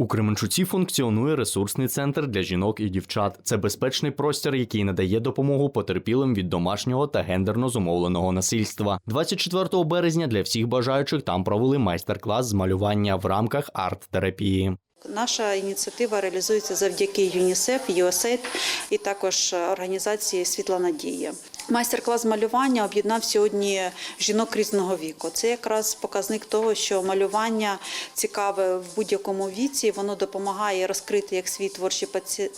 У Кременчуці функціонує ресурсний центр для жінок і дівчат. Це безпечний простір, який надає допомогу потерпілим від домашнього та гендерно зумовленого насильства. 24 березня для всіх бажаючих там провели майстер-клас з малювання в рамках арт-терапії. Наша ініціатива реалізується завдяки ЮНІСЕФ, USAID і також організації Світла Надія. Майстер-клас малювання об'єднав сьогодні жінок різного віку. Це якраз показник того, що малювання цікаве в будь-якому віці. Воно допомагає розкрити як свій творчий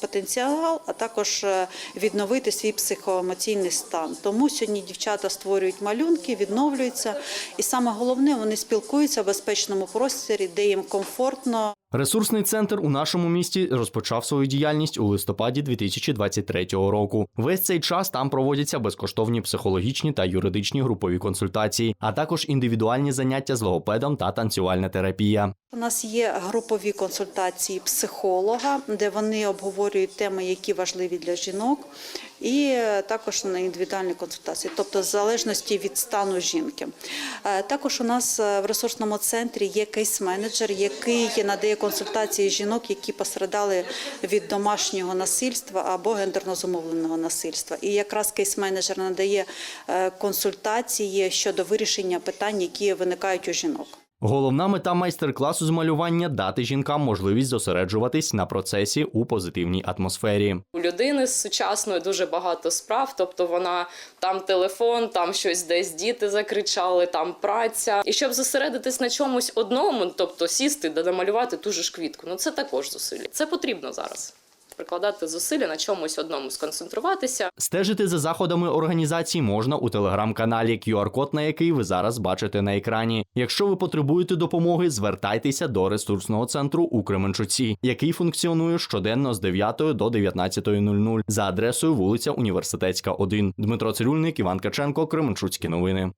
потенціал, а також е, відновити свій психоемоційний стан. Тому сьогодні дівчата створюють малюнки, відновлюються, і саме головне, вони спілкуються в безпечному просторі, де їм комфортно. Ресурсний центр у нашому місті розпочав свою діяльність у листопаді 2023 року. Весь цей час там проводяться безкоштовні психологічні та юридичні групові консультації, а також індивідуальні заняття з логопедом та танцювальна терапія. У нас є групові консультації психолога, де вони обговорюють теми, які важливі для жінок, і е, також на індивідуальні консультації, тобто в залежності від стану жінки. Е, Також у нас е, в ресурсному центрі є кейс-менеджер, який надає консультації жінок, які пострадали від домашнього насильства або гендерно зумовленого насильства. І якраз кейс-менеджер надає консультації щодо вирішення питань, які виникають у жінок. Головна мета майстер-класу з малювання дати жінкам можливість зосереджуватись на процесі у позитивній атмосфері. У людини з сучасної дуже багато справ, тобто вона там телефон, там щось десь діти закричали, там праця. І щоб зосередитись на чомусь одному, тобто сісти да намалювати ту ж квітку, ну це також зусилля. Це потрібно зараз. Прикладати зусилля на чомусь одному, сконцентруватися. Стежити за заходами організації можна у телеграм-каналі, QR-код на який ви зараз бачите на екрані. Якщо ви потребуєте допомоги, звертайтеся до ресурсного центру у Кременчуці, який функціонує щоденно з 9 до 19.00 за адресою вулиця Університетська, 1. Дмитро Цирюльник, Іван Каченко, Кременчуцькі новини.